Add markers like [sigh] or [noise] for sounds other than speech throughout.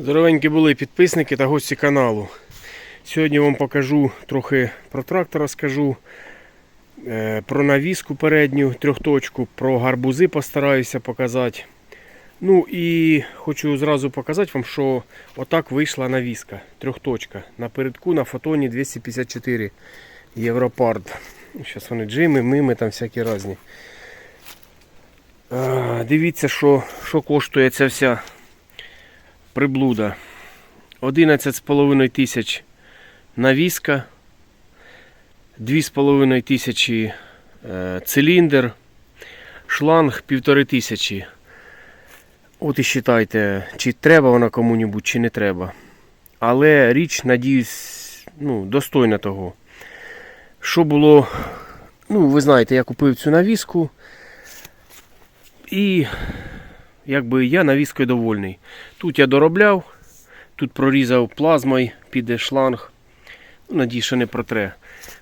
Здоровенькі були підписники та гості каналу. Сьогодні вам покажу трохи про трактор розкажу, е, про навіску передню трьохточку, про гарбузи постараюся показати. Ну і хочу зразу показати вам, що отак вийшла навіска трьохточка. Напередку на фотоні 254 Європард. Зараз вони джими, мими там всякі різні. Дивіться, що, що коштує ця вся приблуда. 11,5 тисяч навіска, 2,5 тисячі е, циліндр, шланг 1,5 тисячі. От і вважайте, чи треба вона кому-небудь, чи не треба. Але річ, надіюсь, ну, достойна того. Що було, ну, ви знаєте, я купив цю навіску. І якби я навіскою довольний. Тут я доробляв, тут прорізав плазмою, піде шланг. Ну, Надій, що не протре.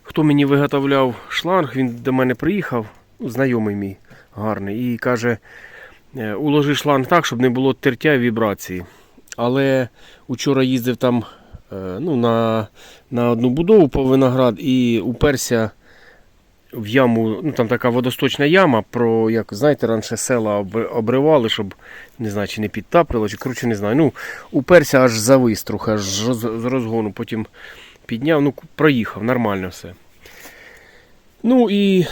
Хто мені виготовляв шланг, він до мене приїхав, ну, знайомий мій гарний, і каже, «Е, уложи шланг так, щоб не було тертя і вібрації. Але учора їздив там е, ну, на, на одну будову по виноград і уперся в яму, ну там така водосточна яма, про як знаєте, раніше села обривали, щоб не знаю, чи не підтаплювало, чи коротше не знаю. Ну, уперся аж завис трохи, аж з розгону, потім підняв, ну проїхав, нормально все. Ну і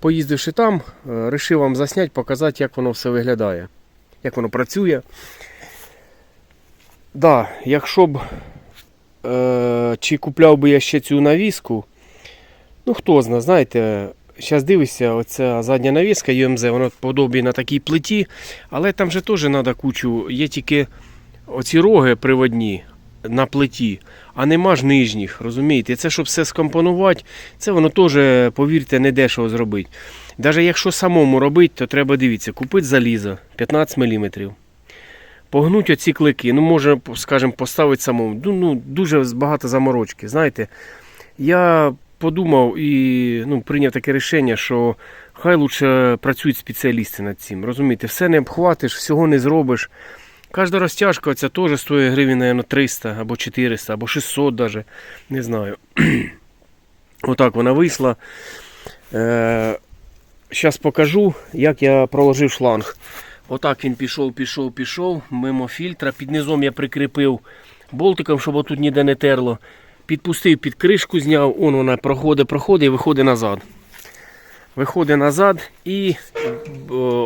поїздивши там, е, рішив вам засняти, показати, як воно все виглядає, як воно працює. Да, якщо б е, чи купляв би я ще цю навіску, Ну, хто зна, знаєте, зараз дивишся, оця задня навіска ЮМЗ, вона подобає на такій плиті, але там же теж треба кучу. Є тільки оці роги приводні на плиті, а нема ж нижніх, розумієте? Це щоб все скомпонувати, це воно теж, повірте, не дешево зробити. Навіть якщо самому робити, то треба дивіться, купити залізо 15 мм. Погнуть оці клики, ну може, скажімо, поставити самому. Ну, ну, дуже багато заморочки. Знаєте, я подумав і ну, прийняв таке рішення, що хай лучше працюють спеціалісти над цим. Розумієте, все не обхватиш, всього не зробиш. Кожна розтяжка оця теж стоїть гривень, наверное, 300 або 400, або 600 даже, не знаю. [clears throat] Отак вона вийшла. Е, Зараз покажу, як я проложив шланг. Отак він пішов, пішов, пішов, мимо фільтра. Під низом я прикріпив болтиком, щоб отут ніде не терло. Підпустив під кришку, зняв, он вона проходить, проходить і виходить назад. Виходить назад і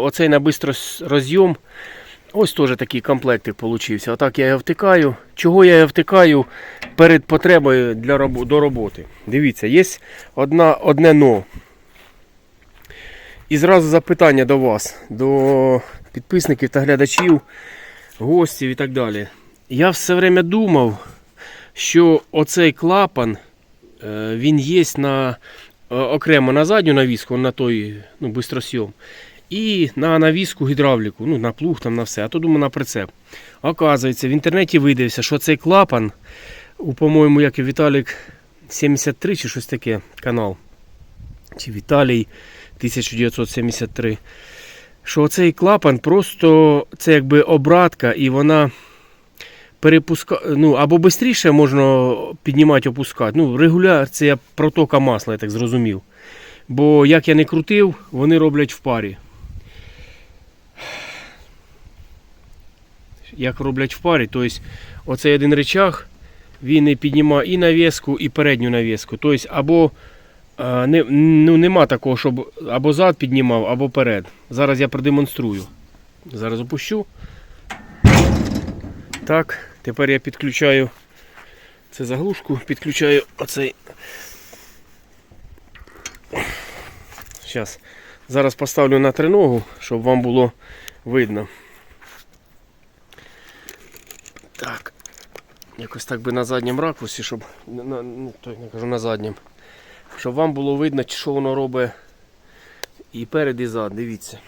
оцей на бистро розйом. Ось теж такий комплектик получився. Отак я його втикаю. Чого я його втикаю перед потребою для роб... до роботи? Дивіться, є одна, одне но. І зразу запитання до вас, до підписників та глядачів, гостів і так далі. Я все время думав, що оцей клапан е, він є на, е, окремо на задню навіску, на той ну, бистросйом, і на навіску гідравліку, ну, на плуг там на все, а то думаю на прицеп. Оказується, в інтернеті видився, що цей клапан, по-моєму, як і Віталік 73 чи щось таке канал, чи Віталій 1973. Що цей клапан просто це якби обратка, і вона перепуска... ну, або швидше можна піднімати, опускати. Ну, регуляція протока масла, я так зрозумів. Бо як я не крутив, вони роблять в парі. Як роблять в парі, тобто оцей один речах, він і піднімає і навіску, і передню навіску. Тобто, або не, ну, нема такого, щоб або зад піднімав, або перед. Зараз я продемонструю. Зараз опущу. Так, тепер я підключаю це заглушку, підключаю оцей. Зараз. Зараз поставлю на триногу, щоб вам було видно. Так. Якось так би на задньому ракурсі, щоб. На, ну, той, не кажу на заднім. Щоб вам було видно, що воно робить і перед, і зад. Дивіться.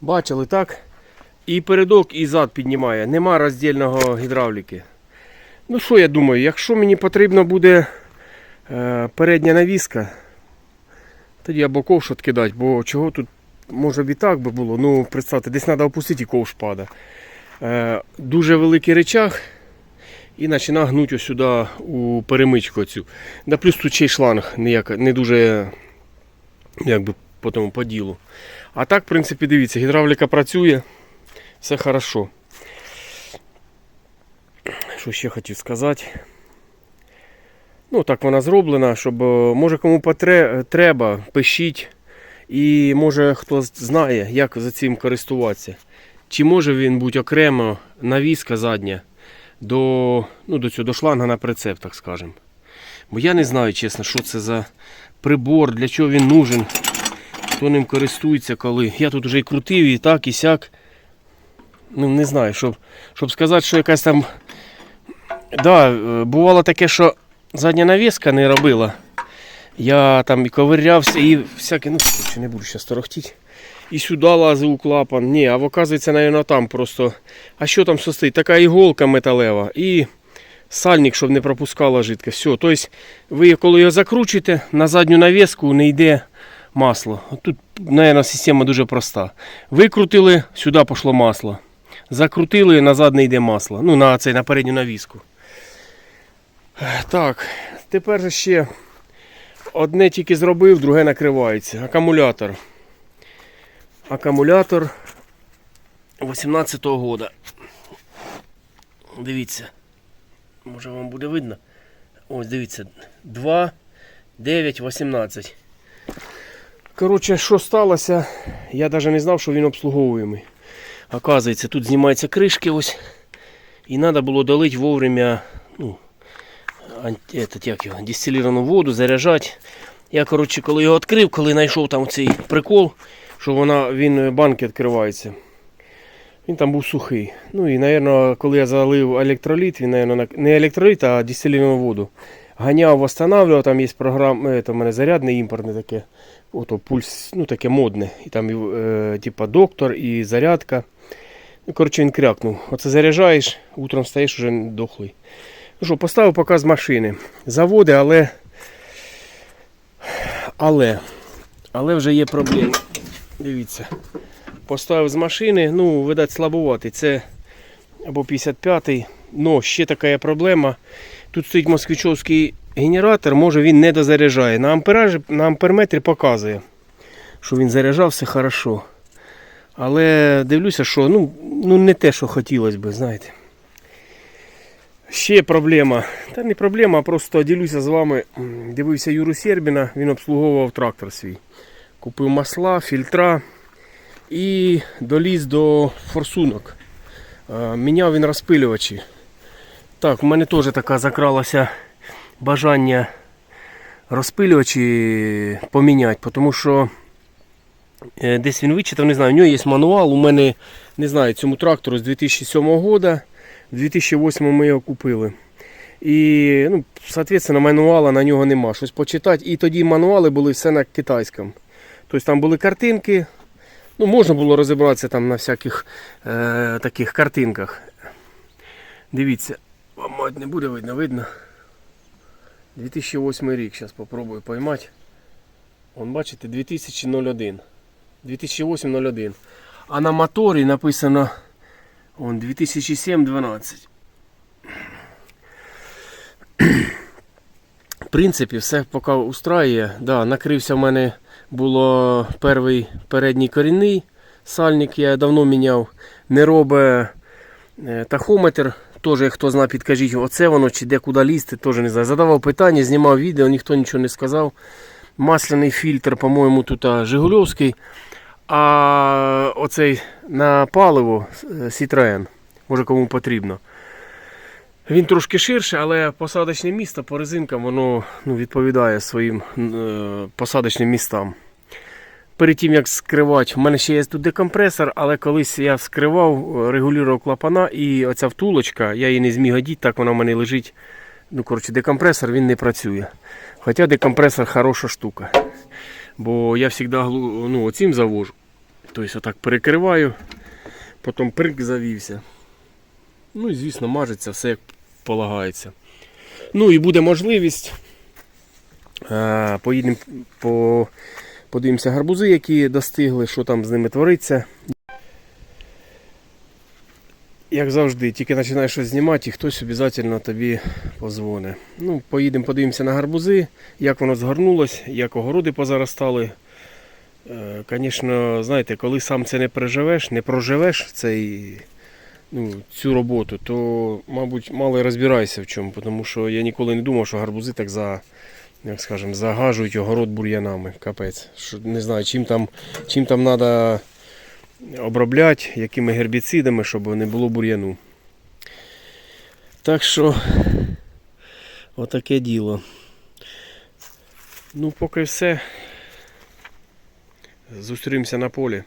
Бачили, так? І передок, і зад піднімає. Нема роздільного гідравліки. Ну що я думаю, якщо мені потрібно буде е, передня навіска, тоді або ковш відкидати, бо чого тут може б і так би було. Ну, представте, десь треба опустити і ковш пада. Е, дуже великий речах і починає гнути ось сюди у перемичку цю. Да плюс тут ще й шланг ніяк, не дуже якби по тому по ділу. А так, в принципі, дивіться, гідравліка працює, все хорошо. Що ще хотів сказати? Ну, так вона зроблена, щоб е, може кому потре- треба, пишіть. І може хто знає, як за цим користуватися. Чи може він бути окремо навіска задня до, ну, до цього до шланга на прицеп, так скажемо. Бо я не знаю, чесно, що це за прибор, для чого він нужен, хто ним користується коли. Я тут вже і крутив, і так, і сяк. Ну, не знаю, щоб, щоб сказати, що якась там. Да, е, бувало таке, що задня навіска не робила. Я там і ковирявся, і всяке, ну, короче, не буду зараз торохтіти. І сюди лазив у клапан. Ні, а оказується, навіть там просто. А що там що стоїть? Така іголка металева і сальник, щоб не пропускала жидкость. Все. Тобто, ви коли його закручуєте, на задню навіску не йде масло. Тут, мабуть, система дуже проста. Викрутили, сюди пішло масло. Закрутили, назад не йде масло. Ну, на цей, на передню навіску. Так, тепер ще одне тільки зробив, друге накривається. Акумулятор. Акумулятор 18-го года. Дивіться. Може вам буде видно. Ось дивіться. 2, 9, 18. Коротше, що сталося, я навіть не знав, що він обслуговуємий. Оказується, тут знімаються кришки ось. І треба було долити вовремя ну, этот, як його, дистиліровану воду, заряджати. Я, коротше, коли його відкрив, коли знайшов там цей прикол, що вона, він е, банки відкривається. Він там був сухий. Ну і, мабуть, коли я залив електроліт, він, мабуть, не електроліт, а дистиліровану воду. Ганяв, восстанавливав, там є програма, це в мене зарядне імпортне таке. Ото пульс, ну таке модне. І там е, типа доктор і зарядка. Ну, коротше, він крякнув. Оце заряджаєш, утром стаєш уже дохлий. Ну що, поставив показ машини. Заводи, але. Але. Але вже є проблеми. Дивіться. Поставив з машини, ну, видать, слабуватий. Це або 55-й. Но ще така є проблема. Тут стоїть москвичовський генератор, може він не дозаряджає. На, амперажі, на амперметрі показує, що він заряджався хорошо. Але дивлюся, що ну, ну не те, що хотілося б, знаєте. Ще проблема. Та не проблема, а просто ділюся з вами. Дивився Юру Сербіна, він обслуговував трактор свій. Купив масла, фільтра і доліз до форсунок. Міняв він розпилювачі. Так, у мене теж така закралося бажання розпилювачі поміняти, тому що е, десь він вичитав, не знаю, у нього є мануал, у мене не знаю, цьому трактору з 2007 року, в 2008 ми його купили. І, ну, соответственно, мануала на нього нема. Щось почитати. І тоді мануали були все на китайському. Тобто там були картинки. Ну, можна було розібратися там на всяких е, таких картинках. Дивіться, вам мать не буде видно, видно. 2008 рік, зараз спробую поймати. Вон бачите, 2001. 2008-01. А на моторі написано он 2007-12. В принципі, все поки устраює. Да, накрився в мене було перший передній корінний сальник, я давно міняв. Не робить е, тахометр. Теж, хто знає, підкажіть, оце воно чи де куди лізти, теж не знаю. Задавав питання, знімав відео, ніхто нічого не сказав. Масляний фільтр, по-моєму, тут Жигульовський. А оцей на паливо е, Citroen, може кому потрібно. Він трошки ширше, але посадочне місто по резинкам воно ну, відповідає своїм е, посадочним містам. Перед тим як скривати, в мене ще є тут декомпресор, але колись я скривав, е, регулював клапана і оця втулочка, я її не зміг одіти, так вона в мене лежить. Ну, коротше, декомпресор він не працює. Хоча декомпресор хороша штука. Бо я завжди ну, оцим завожу. Тобто отак перекриваю, потім прик завівся. Ну і звісно мажеться все як полагається. Ну і буде можливість. Е, Поїдемо по, подивимося гарбузи, які достигли, що там з ними твориться. Як завжди, тільки починаєш щось знімати, і хтось обов'язково тобі позвоне. Ну, поїдемо, подивимося на гарбузи, як воно згорнулось, як огороди позаростали. Звісно, знаєте, коли сам це не переживеш, не проживеш цей, ну, цю роботу, то, мабуть, мало розбирайся в чому, тому що я ніколи не думав, що гарбузи так за, як скажем, загажують огород бур'янами. Капець. Не знаю, чим там, чим там треба обробляти, якими гербіцидами, щоб не було бур'яну. Так що, отаке діло. Ну, поки все. Зустрінемося на полі.